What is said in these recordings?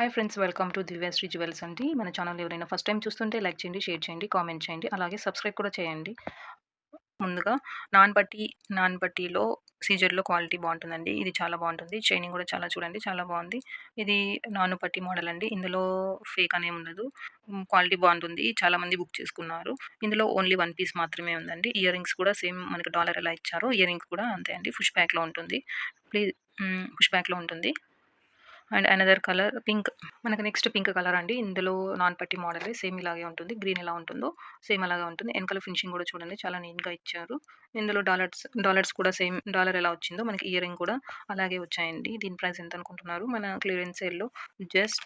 Hi friends welcome to Divyasri jewels అండి. మన channel ఎవరైనా ఫస్ట్ టైం చూస్తుంటే లైక్ చేయండి షేర్ చేయండి కామెంట్ చేయండి అలాగే సబ్స్క్రైబ్ కూడా చేయండి. ముందుగా నాన్ బట్టి నాన్ బట్టీలో సీజర్లో క్వాలిటీ బాగుంటుందండి. ఇది చాలా బాగుంటుంది. చైనింగ్ కూడా చాలా చూడండి చాలా బాగుంది. ఇది నాను పట్టి మోడల్ అండి. ఇందులో ఫేక్ అనే ఉండదు. క్వాలిటీ బాగుంటుంది. చాలామంది బుక్ చేసుకున్నారు. ఇందులో ఓన్లీ వన్ పీస్ మాత్రమే ఉందండి. ఇయర్ రింగ్స్ కూడా సేమ్ మనకి డాలర్ ఎలా ఇచ్చారో ఇయర్ రింగ్స్ కూడా అంతే అండి. ఫుష్ ప్యాక్లో ఉంటుంది. ప్లీజ్ ఫుష్ ప్యాక్లో ఉంటుంది. అండ్ అనదర్ కలర్ పింక్ మనకి నెక్స్ట్ పింక్ కలర్ అండి. ఇందులో నాన్ పట్టి మోడల్ సేమ్ ఇలాగే ఉంటుంది. గ్రీన్ ఎలా ఉంటుందో సేమ్ అలాగే ఉంటుంది. వెనకాల ఫినిషింగ్ కూడా చూడండి. చాలా నీట్గా ఇచ్చారు. ఇందులో డాలర్స్ డాలర్స్ కూడా సేమ్ డాలర్ ఎలా వచ్చిందో మనకి ఇయర్ రింగ్ కూడా అలాగే వచ్చాయండి. దీని ప్రైస్ ఎంత అనుకుంటున్నారు? మన క్లియరెన్స్ సేల్లో జస్ట్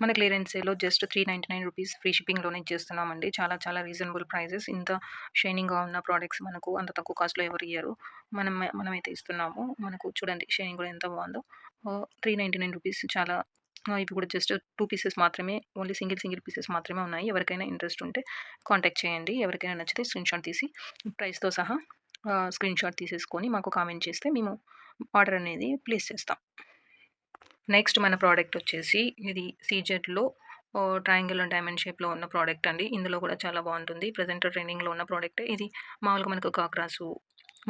మన క్లియరెన్స్ సేల్లో just three ninety nine rupees free షిప్పింగ్లోనే ఇచ్చేస్తున్నామండి. చాలా చాలా రీజనబుల్ ప్రైజెస్. ఇంత షైనింగ్గా ఉన్న ప్రోడక్ట్స్ మనకు అంత తక్కువ కాస్ట్లో ఎవరు ఇయ్యారు. మనం మనమైతే ఇస్తున్నాము. మనకు చూడండి షైనింగ్ కూడా ఎంత బాగుందో. త్రీ నైంటీ నైన్ రూపీస్ చాలా ఇవి కూడా జస్ట్ టూ పీసెస్ మాత్రమే ఓన్లీ సింగిల్ సింగిల్ పీసెస్ మాత్రమే ఉన్నాయి. ఎవరికైనా ఇంట్రెస్ట్ ఉంటే కాంటాక్ట్ చేయండి. ఎవరికైనా నచ్చితే స్క్రీన్ షాట్ తీసి ప్రైస్తో సహా స్క్రీన్ షాట్ తీసేసుకొని మాకు కామెంట్ చేస్తే మేము ఆర్డర్ అనేది ప్లేస్ చేస్తాం. నెక్స్ట్ మన ప్రోడక్ట్ వచ్చేసి ఇది సీజెడ్లో ట్రయాంగిల్ అండ్ డైమండ్ షేప్లో ఉన్న ప్రోడక్ట్ అండి. ఇందులో కూడా చాలా బాగుంటుంది. ప్రజెంట్ ట్రెండింగ్లో ఉన్న ప్రోడక్ట్. ఇది మామూలుగా మనకు కాక్రాసు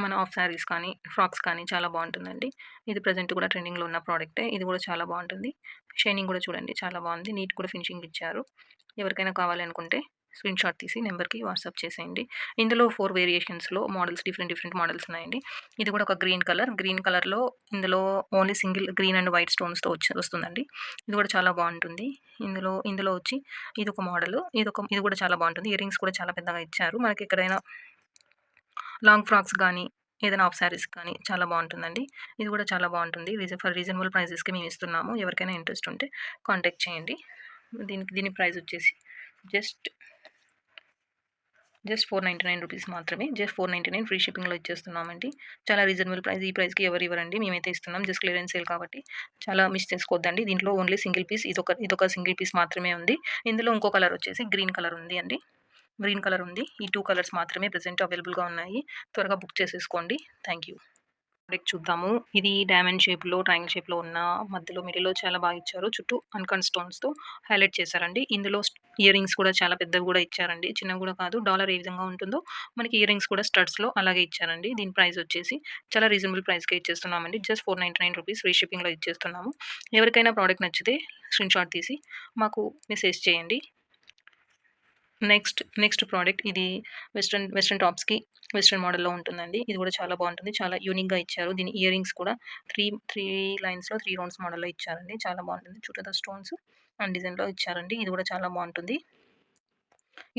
మన ఆఫ్ శారీస్ కానీ ఫ్రాక్స్ కానీ చాలా బాగుంటుందండి. ఇది ప్రజెంట్ కూడా ట్రెండింగ్లో ఉన్న ప్రోడక్టే. ఇది కూడా చాలా బాగుంటుంది. షైనింగ్ కూడా చూడండి చాలా బాగుంది. నీట్ కూడా ఫినిషింగ్ ఇచ్చారు. ఎవరికైనా కావాలనుకుంటే స్క్రీన్ షాట్ తీసి నెంబర్కి వాట్సాప్ చేసేయండి. ఇందులో ఫోర్ వేరియేషన్స్లో మోడల్స్ డిఫరెంట్ డిఫరెంట్ మోడల్స్ ఉన్నాయండి. ఇది కూడా ఒక గ్రీన్ కలర్. గ్రీన్ కలర్లో ఇందులో only single green and white స్టోన్స్తో వచ్చి వస్తుందండి. ఇది కూడా చాలా బాగుంటుంది. ఇందులో ఇందులో వచ్చి ఇది ఒక మోడల్. ఇది ఒక ఇది కూడా చాలా బాగుంటుంది. ఇయర్ రింగ్స్ కూడా చాలా పెద్దగా ఇచ్చారు. మనకి ఎక్కడైనా లాంగ్ ఫ్రాక్స్ కానీ ఏదైనా ఆఫ్ శారీస్ కానీ చాలా బాగుంటుందండి. ఇది కూడా చాలా బాగుంటుంది. రీజన్ ఫర్ రీజనబుల్ ప్రైజెస్కి మేము ఇస్తున్నాము. ఎవరికైనా ఇంట్రెస్ట్ ఉంటే కాంటాక్ట్ చేయండి. దీనికి దీని ప్రైస్ వచ్చేసి just just four ninety nine rupees మాత్రమే. Just four ninety nine free షిప్పింగ్లో ఇచ్చేస్తున్నామండి. చాలా రీజనబుల్ ప్రైస్. ఈ ప్రైస్కి ఎవరు ఇవ్వరండి. మేమైతే ఇస్తున్నాం. జస్ట్ క్లియరెన్స్ సేల్ కాబట్టి. చాలా మిస్ చేసుకోవద్దండి. దీంట్లో ఓన్లీ సింగిల్ పీస్. ఇదొక ఇదొక సింగిల్ పీస్ మాత్రమే ఉంది. ఇందులో ఇంకో కలర్ వచ్చేసి గ్రీన్ కలర్ ఉంది అండి. గ్రీన్ కలర్ ఉంది. ఈ టూ కలర్స్ మాత్రమే ప్రజెంట్ అవైలబుల్గా ఉన్నాయి. త్వరగా బుక్ చేసేసుకోండి. థ్యాంక్ యూ ప్రోడక్ట్ చూద్దాము. ఇది డైమండ్ షేప్లో ట్రయాంగిల్ షేప్లో ఉన్న మధ్యలో మిడిలో చాలా బాగా ఇచ్చారు. చుట్టూ అన్కన్ స్టోన్స్తో హైలైట్ చేశారండి. ఇందులో ఇయర్ రింగ్స్ కూడా చాలా పెద్దవి కూడా ఇచ్చారండి. చిన్నవి కూడా కాదు డాలర్ ఏ విధంగా ఉంటుందో మనకి ఇయర్ రింగ్స్ కూడా స్టడ్స్లో అలాగే ఇచ్చారండి. దీని ప్రైస్ వచ్చేసి చాలా రీజనబుల్ ప్రైస్కి ఇచ్చేస్తున్నామండి. Just four ninety nine rupees free షిప్పింగ్లో ఇచ్చేస్తున్నాము. ఎవరికైనా ప్రోడక్ట్ నచ్చితే స్క్రీన్ షాట్ తీసి మాకు మెసేజ్ చేయండి. నెక్స్ట్ నెక్స్ట్ ప్రోడక్ట్ ఇది వెస్ట్రన్ వెస్ట్రన్ టాప్స్కి వెస్ట్రన్ మోడల్లో ఉంటుందండి. ఇది కూడా చాలా బాగుంటుంది. చాలా యూనిక్గా ఇచ్చారు. దీని ఇయర్ రింగ్స్ కూడా త్రీ త్రీ లైన్స్లో త్రీ రౌండ్స్ మోడల్లో ఇచ్చారండి. చాలా బాగుంటుంది. చుట్టూ స్టోన్స్ అండ్ డిజైన్లో ఇచ్చారండి. ఇది కూడా చాలా బాగుంటుంది.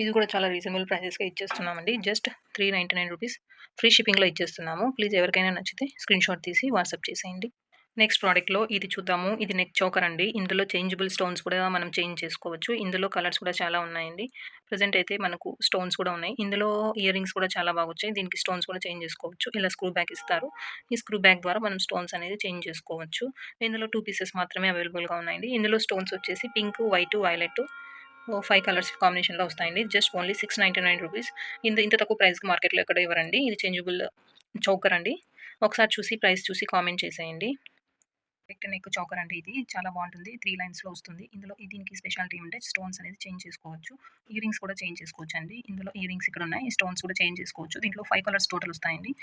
ఇది కూడా చాలా రీజనబుల్ ప్రైసెస్గా ఇచ్చేస్తున్నామండి. Just three ninety nine rupees. Free షిప్పింగ్లో ఇచ్చేస్తున్నాము. ప్లీజ్ ఎవరికైనా నచ్చితే స్క్రీన్ షాట్ తీసి వాట్సాప్ చేసేయండి. నెక్స్ట్ ప్రోడక్ట్లో ఇది చూద్దాము. ఇది నెక్ చోకర్ అండి. ఇందులో చేంజబుల్ స్టోన్స్ కూడా మనం చేంజ్ చేసుకోవచ్చు. ఇందులో కలర్స్ కూడా చాలా ఉన్నాయండి. ప్రజెంట్ అయితే మనకు స్టోన్స్ కూడా ఉన్నాయి. ఇందులో ఇయర్ రింగ్స్ కూడా చాలా బాగా వచ్చాయి. దీనికి స్టోన్స్ కూడా చేంజ్ చేసుకోవచ్చు. ఇలా స్క్రూ బ్యాక్ ఇస్తారు. ఈ స్క్రూ బ్యాక్ ద్వారా మనం స్టోన్స్ అనేది చేంజ్ చేసుకోవచ్చు. ఇందులో టూ పీసెస్ మాత్రమే అవైలబుల్గా ఉన్నాయండి. ఇందులో స్టోన్స్ వచ్చేసి pink white violet five colours కాంబినేషన్లో వస్తాయండి. Just only six ninety nine rupees. ఇంత ఇంత తక్కువ ప్రైస్కి మార్కెట్లో ఎక్కడ ఇవ్వరండి. ఇది చేంజబుల్ చౌకర్ అండి. ఒకసారి చూసి ప్రైస్ చూసి కామెంట్ చేసేయండి. నెక్ నెక్ చౌకర్ అంటే ఇది. చాలా బాగుంటుంది. త్రీ లైన్స్లో వస్తుంది. ఇందులో దీనికి స్పెషాలిటీ ఉంటే స్టోన్స్ అనేది చేంజ్ చేసుకోవచ్చు. ఇయర్ రింగ్స్ కూడా చేంజ్ చేసుకోవచ్చు అండి ఇందులో ఇయర్ రింగ్స్ ఇక్కడ ఉన్నాయి. స్టోన్స్ కూడా చేంజ్ చేసుకోవచ్చు. దీంట్లో ఫైవ్ కలర్స్ టోటల్ వస్తాయండి.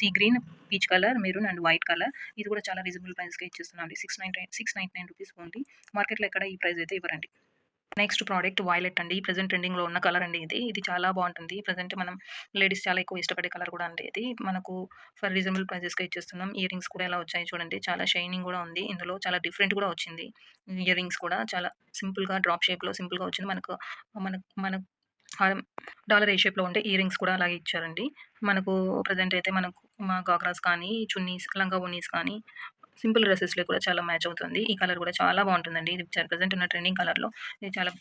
Sea green peach colour maroon and white colour ఇది కూడా చాలా రీజనబుల్ ప్రైస్గా ఇచ్చేస్తున్నాం అండి six nine six nine nine rupees only మార్కెట్లో ఎక్కడ ఈ ప్రైస్ అయితే ఇవ్వరండి. నెక్స్ట్ ప్రోడక్ట్ వైలెట్ అండి. ప్రజెంట్ ట్రెండింగ్లో ఉన్న కలర్ అండి ఇది. ఇది చాలా బాగుంటుంది. ప్రజెంట్ మనం లేడీస్ చాలా ఎక్కువ ఇష్టపడే కలర్ కూడా అండి ఇది. మనకు ఫర్ రీజనబుల్ ప్రైజెస్గా ఇచ్చేస్తున్నాం. ఇయర్ రింగ్స్ కూడా ఎలా వచ్చాయి చూడండి. చాలా షైనింగ్ కూడా ఉంది. ఇందులో చాలా డిఫరెంట్ కూడా వచ్చింది. ఇయర్ రింగ్స్ కూడా చాలా సింపుల్గా డ్రాప్ షేప్లో సింపుల్గా వచ్చింది. మనకు మన మన డాలర్ ఏ షేప్లో ఉండే ఇయర్ రింగ్స్ కూడా అలాగే ఇచ్చారండి. మనకు ప్రజెంట్ అయితే మనకు మా గాగ్రాస్ కానీ చున్నీస్ లంగా ఉన్నీస్ కానీ సింపుల్ డ్రెస్సెస్లో కూడా చాలా మ్యాచ్ అవుతుంది. ఈ కలర్ కూడా చాలా బాగుంటుందండి. ఇది ప్రజెంట్ ఉన్న ట్రెండింగ్ కలర్లో. ఇది చాలా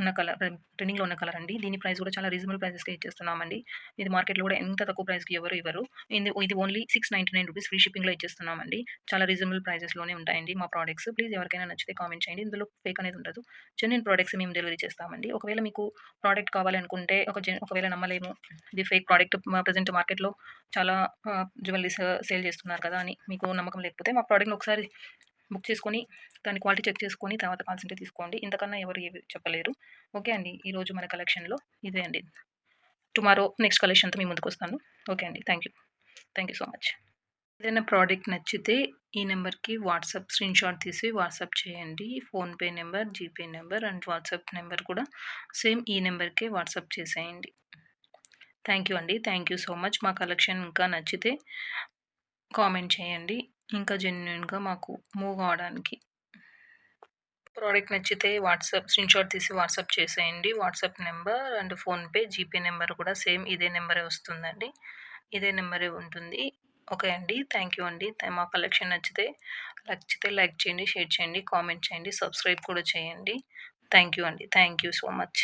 ఉన్న కలర్ ట్రెండింగ్లో ఉన్న కలర్ అండి. దీని ప్రైస్ కూడా చాలా రీజనబుల్ ప్రైసెస్కి ఇచ్చేస్తున్నామండి. ఇది మార్కెట్లో కూడా ఎంత తక్కువ ప్రైస్కి ఎవరు ఇవ్వరు. ఇది ఇది only six ninety nine rupees free షిప్పింగ్లో ఇచ్చేస్తున్నామండి. చాలా రీజనబుల్ ప్రైసెస్లోనే ఉంటాయండి మా ప్రోడక్ట్స్. ప్లీజ్ ఎవరికైనా నచ్చితే కామెంట్ చేయండి. ఇందులో ఫేక్ అనేది ఉండదు. జెన్యున్ ప్రోడక్ట్స్ మేము డెలివరీ చేస్తామండి. ఒకవేళ మీకు ప్రోడక్ట్ కావాలనుకుంటే ఒక జెన్ ఒకవేళ నమ్మలేము. ఇది ఫేక్ ప్రోడక్ట్. ప్రజెంట్ మార్కెట్లో చాలా జ్యువెలరీస్ సేల్ చేస్తున్నారు కదా అని మీకు నమ్మకం లేకపోతే మా ప్రోడక్ట్ని ఒకసారి బుక్ చేసుకొని దాని క్వాలిటీ చెక్ చేసుకొని తర్వాత కాల్స్ తీసుకోండి. ఇంతకన్నా ఎవరు ఏవి చెప్పలేరు. ఓకే అండి. ఈరోజు మన కలెక్షన్లో ఇదే అండి. టుమారో నెక్స్ట్ కలెక్షన్తో మీ ముందుకు వస్తాను. ఓకే అండి. Thank you thank you so much. ఏదైనా ప్రోడక్ట్ నచ్చితే ఈ నెంబర్కి వాట్సాప్ స్క్రీన్ షాట్ తీసి వాట్సాప్ చేయండి. PhonePe number GPay number and WhatsApp number కూడా సేమ్ ఈ నెంబర్కే వాట్సాప్ చేసేయండి. థ్యాంక్ యూ అండి. Thank you so much. మా కలెక్షన్ ఇంకా నచ్చితే కామెంట్ చేయండి. ఇంకా జెన్యున్గా మాకు మూవ్ అవడానికి. ప్రోడక్ట్ నచ్చితే వాట్సాప్ స్క్రీన్షాట్ తీసి వాట్సాప్ చేసేయండి. WhatsApp number and PhonePe GPay number కూడా సేమ్ ఇదే నెంబరే వస్తుందండి. ఇదే నెంబరే ఉంటుంది. ఓకే అండి. థ్యాంక్ యూ అండి. మా కలెక్షన్ నచ్చితే నచ్చితే లైక్ చేయండి షేర్ చేయండి కామెంట్ చేయండి సబ్స్క్రైబ్ కూడా చేయండి. థ్యాంక్ యూ అండి. Thank you so much